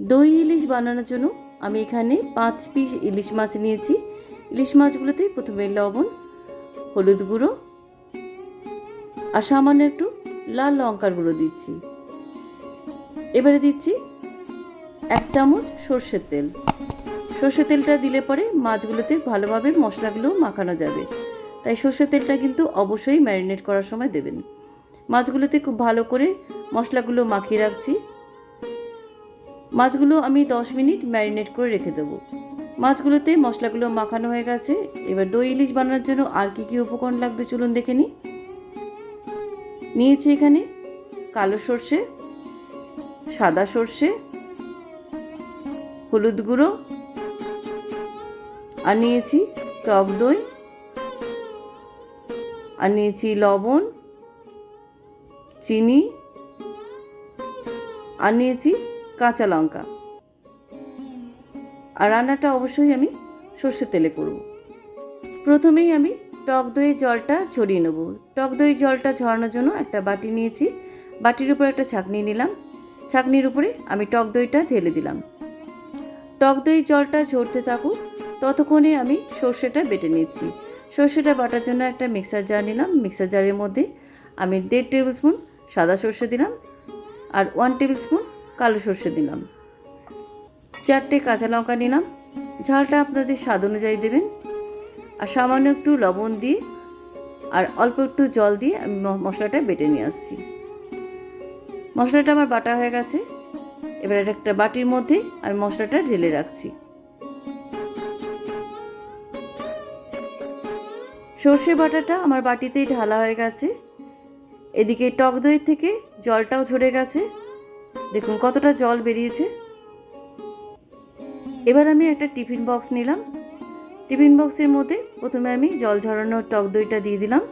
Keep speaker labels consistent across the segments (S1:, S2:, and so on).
S1: দই ইলিশ বানানোর জন্য আমি এখানে পাঁচ পিস ইলিশ মাছ নিয়েছি। ইলিশ মাছগুলোতে প্রথমে লবণ, হলুদ গুঁড়ো আর সামান্য একটু লাল লঙ্কার গুঁড়ো দিচ্ছি। এবারে দিচ্ছি এক চামচ সর্ষের তেল। সর্ষের তেলটা দিলে পরে মাছগুলোতে ভালোভাবে মশলাগুলো মাখানো যাবে। তাই সর্ষের তেলটা কিন্তু অবশ্যই ম্যারিনেট করার সময় দেবেন। মাছগুলোতে খুব ভালো করে মশলাগুলো মাখিয়ে রাখছি। মাছগুলো আমি দশ মিনিট ম্যারিনেট করে রেখে দেবো। মাছগুলোতে মশলাগুলো মাখানো হয়ে গেছে। এবার দই ইলিশ বানানোর জন্য আর কী কী উপকরণ লাগবে চলুন দেখে নিই। নিয়েছি এখানে কালো সর্ষে, সাদা সর্ষে, হলুদ গুঁড়ো, আর নিয়েছি টক দই, আর নিয়েছি লবণ, চিনি, আর নিয়েছি কাঁচা লঙ্কা। আর রান্নাটা অবশ্যই আমি সর্ষের তেলে করব। প্রথমেই আমি টক দইয়ের জলটা ছড়িয়ে নেব। টক দইয়ের জলটা ঝরানোর জন্য একটা বাটি নিয়েছি। বাটির উপর একটা ছাঁকনি নিলাম। ছাঁকনির উপরে আমি টক দইটা ঢেলে দিলাম। টক দই জলটা ঝরতে থাকুক, ততক্ষণে আমি সর্ষেটা বেটে নিচ্ছি। সর্ষেটা বাটার জন্য একটা মিক্সার জার নিলাম। মিক্সার জারের মধ্যে আমি দেড় টেবিল স্পুন সাদা সর্ষে দিলাম। আর ওয়ান টেবিল স্পুন কালো সর্ষে দিলাম। চারটে কাঁচা লঙ্কা নিলাম। ঝালটা আপনাদের স্বাদ অনুযায়ী দেবেন। আর সামান্য একটু লবণ দিয়ে আর অল্প একটু জল দিয়ে আমি মশলাটা বেটে নিয়ে আসছি। মশলাটা আমার বাটা হয়ে গেছে। এবার একটা বাটির মধ্যে আমি মশলাটা ঢেলে রাখছি। সর্ষে বাটাটা আমার বাটিতেই ঢালা হয়ে গেছে। এদিকে টক দই থেকে জলটাও ঝরে গেছে। দেখুন, কতটা জল বেরিয়েছে। এবার আমি একটা টিফিন বক্স নিলাম। টিফিন বক্সের মধ্যে প্রথমে আমি জল ঝরানোর টক দইটা দিয়ে দিলাম।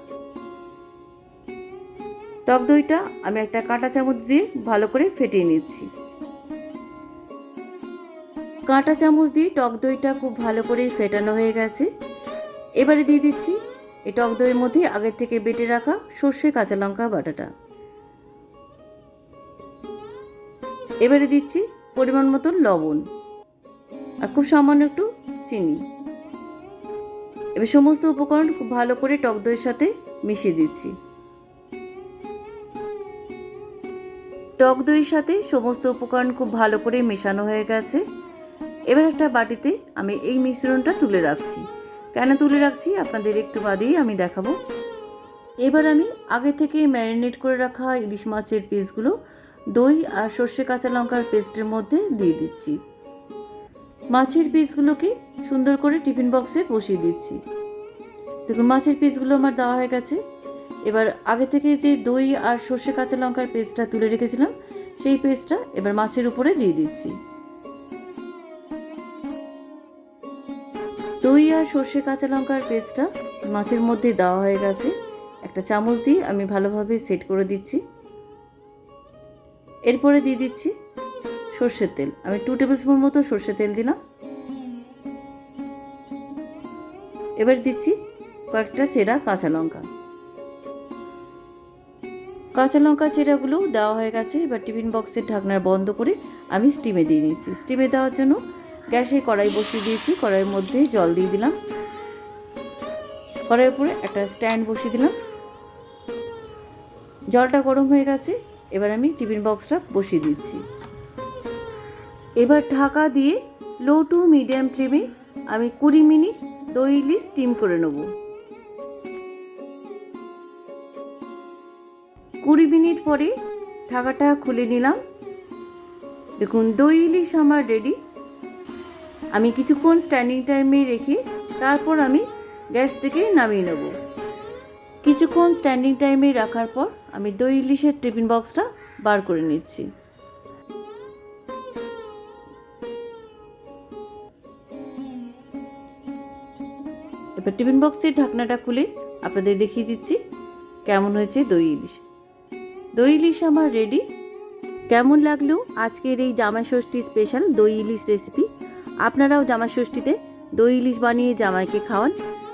S1: টক দইটা আমি একটা কাঁটা চামচ দিয়ে ভালো করে ফেটিয়ে নিচ্ছি। কাঁটা চামচ দিয়ে টক দইটা খুব ভালো করে ফেটানো হয়ে গেছে। এবারে দিয়ে দিচ্ছি এই টক দইয়ের মধ্যে আগের থেকে বেটে রাখা সর্ষে কাঁচা লঙ্কা বাটাটা। এবারে দিচ্ছি পরিমাণ মতো লবণ। আর খুব সামান্য একটু চিনি। এবার সমস্ত উপকরণ খুব ভালো করে টক দইয়ের সাথে মিশিয়ে দিচ্ছি। টক দইয়ের সাথে সমস্ত উপকরণ খুব ভালো করে মেশানো হয়ে গেছে। এবার একটা বাটিতে আমি এই মিশ্রণটা তুলে রাখছি। কেন তুলে রাখছি? আপনাদের একটু বাদেই আমি দেখাবো। এবার আমি আগে থেকে ম্যারিনেট করে রাখা ইলিশ মাছের পিসগুলো দই আর সর্ষে কাঁচা লঙ্কার পেস্টের মধ্যে দিয়ে দিচ্ছি। মাছের পিসগুলোকে সুন্দর করে টিফিন বক্সে বসিয়ে দিচ্ছি। দেখুন, মাছের পিসগুলো আমার দেওয়া হয়ে গেছে। এবার আগে থেকে যে দই আর সর্ষে কাঁচা লঙ্কার পেস্টটা তুলে রেখেছিলাম, সেই পেস্টটা এবার মাছের উপরে দিয়ে দিচ্ছি। দই আর সর্ষে কাঁচা লঙ্কার পেস্টটা মাছের মধ্যে দেওয়া হয়ে গেছে। একটা চামচ দিয়ে আমি ভালোভাবে সেট করে দিচ্ছি। এরপরে দিয়ে দিচ্ছি সর্ষের তেল। আমি টু টেবিল স্পুন মতো সর্ষের তেল দিলাম। এবার দিচ্ছি কয়েকটা চেরা কাঁচা লঙ্কা। কাঁচা লঙ্কা চেরাগুলো দেওয়া হয়ে গেছে। এবার টিফিন বক্সের ঢাকনা বন্ধ করে আমি স্টিমে দিয়ে নিচ্ছি। স্টিমে দেওয়ার জন্য গ্যাসে কড়াই বসিয়ে দিয়েছি। কড়াইয়ের মধ্যে জল দিয়ে দিলাম। কড়াইয়ের উপরে একটা স্ট্যান্ড বসিয়ে দিলাম। জলটা গরম হয়ে গেছে। এবার আমি টিফিন বক্সটা বসিয়ে দিচ্ছি। এবার ঢাকা দিয়ে লো টু মিডিয়াম ফ্লেমে আমি কুড়ি মিনিট দই ইলিশ স্টিম করে নেব। কুড়ি মিনিট পরে ঢাকাটা খুলে নিলাম। দেখুন, দই ইলিশ আমার রেডি আমি কিছুক্ষণ স্ট্যান্ডিং টাইমে রেখে তারপর আমি গ্যাস থেকে নামিয়ে নেব। কিছুক্ষণ স্ট্যান্ডিং টাইমে রাখার পর আমি দই ইলিশের টিফিন বক্সটা বার করে নিচ্ছি। এবার টিফিন বক্সের ঢাকনাটা খুলে আপনাদের দেখিয়ে দিচ্ছি কেমন হয়েছে দই ইলিশ। দই ইলিশ আমার রেডি কেমন লাগল আজকের এই জামাই ষষ্ঠী স্পেশাল দই ইলিশ রেসিপি আপনারাও জামাই ষষ্ঠীতে দই ইলিশ বানিয়ে জামাইকে খাওয়ান।